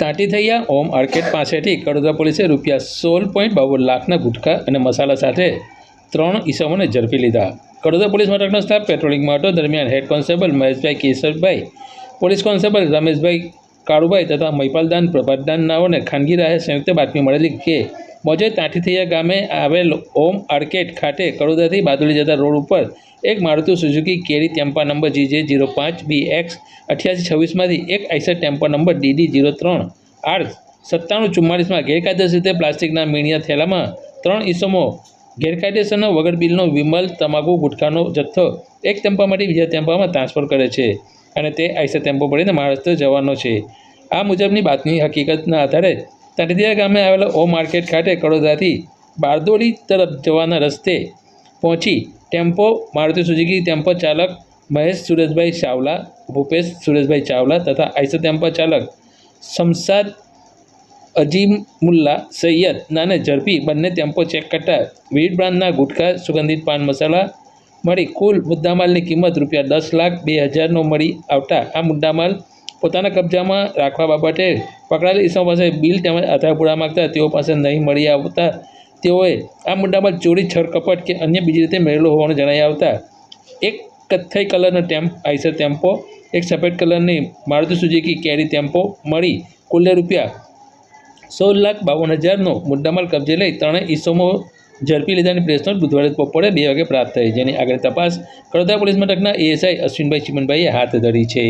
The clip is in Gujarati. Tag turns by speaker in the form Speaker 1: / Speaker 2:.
Speaker 1: તાંટી થયા, ઓમ આર્કેટ પાસેથી કડોદરા પોલીસે રૂપિયા સોળ પોઈન્ટ બાવન લાખના ગુટખા અને મસાલા સાથે ત્રણ ઈસમોને ઝડપી લીધા. કડોદરા પોલીસ મથકનો સ્ટાફ પેટ્રોલિંગમાં હતો દરમિયાન head constable Maheshbhai Keshavbhai police constable Rameshbhai Kalubhai તથા મહિપાલદાન પ્રભાતદાન નાઓને ખાનગી રાહે સંયુક્ત બાતમી મળેલી કે મોજે તાંઠીથૈયા ગામે આવેલ ઓમ આર્કેટ ખાતે કડોદરાથી બાદુલી જતા રોડ ઉપર એક મારુતિ સુઝુકી કેરી ટેમ્પા નંબર જીજે જીરો પાંચ બી એક્સ અઠ્યાસી છવ્વીસમાંથી એક આઈસર ટેમ્પા નંબર ડીડી જીરો ત્રણ આર સત્તાણું ચુમ્માલીસમાં ગેરકાયદેસર રીતે પ્લાસ્ટિકના મીણિયા થેલામાં ત્રણ ઈસમો ગેરકાયદેસરનો વગર બિલનો વિમલ, તમાકુ, ગુટખાનો જથ્થો એક ટેમ્પામાંથી બીજા ટેમ્પામાં ટ્રાન્સફર કરે છે અને તે આઈસર ટેમ્પો પડીને મહારાષ્ટ્ર જવાનો છે. આ મુજબની બાતમી હકીકતના આધારે તાંટીદિયા ગામે આવેલા ઓ માર્કેટ ખાતે કડોદરાથી બારદોલી તરફ જવાના રસ્તે પહોંચી ટેમ્પો, મારુતિ સુઝુકી ટેમ્પો ચાલક મહેશ સુરેશભાઈ ચાવલા, ભૂપેશ સુરેશભાઈ ચાવલા તથા આઈસર ટેમ્પો ચાલક શમશાદ અજીમુલ્લા સૈયદ નાને ઝડપી બંને ટેમ્પો ચેક કરતા વિવિધ બ્રાન્ડના ગુટખા, સુગંધિત પાન મસાલા મળી. કુલ મુદ્દામાલની કિંમત રૂપિયા દસ લાખ બે હજારનો મળી આવતા આ મુદ્દામાલ પોતાના કબજામાં રાખવા બાબતે પકડાયેલ ઈસમો પાસે બિલ તેમજ આધાર પુરાવા માગતા તેઓ પાસે નહીં મળી આવતા તેઓએ આ મુદ્દામાં ચોરી છળકપટ કે અન્ય બીજી રીતે મેળવેલો હોવાનું જણાઈ આવતા એક કથ્થઈ કલરનો ટેમ્પ, આઈસર ટેમ્પો, એક સફેદ કલરની મારુતિ સુઝુકી કેરી ટેમ્પો મળી કુલ્લે રૂપિયા સોળ લાખ બાવન હજારનો મુદ્દામાલ કબજે લઈ ત્રણેય ઈસમો ઝડપી લીધાની પ્રેસ બુધવારે બપોરે બે વાગે પ્રાપ્ત થઈ. જેની આગળ તપાસ કડોદરા પોલીસ મથકના એએસઆઈ અશ્વિનભાઈ ચિમનભાઈએ હાથ ધરી છે.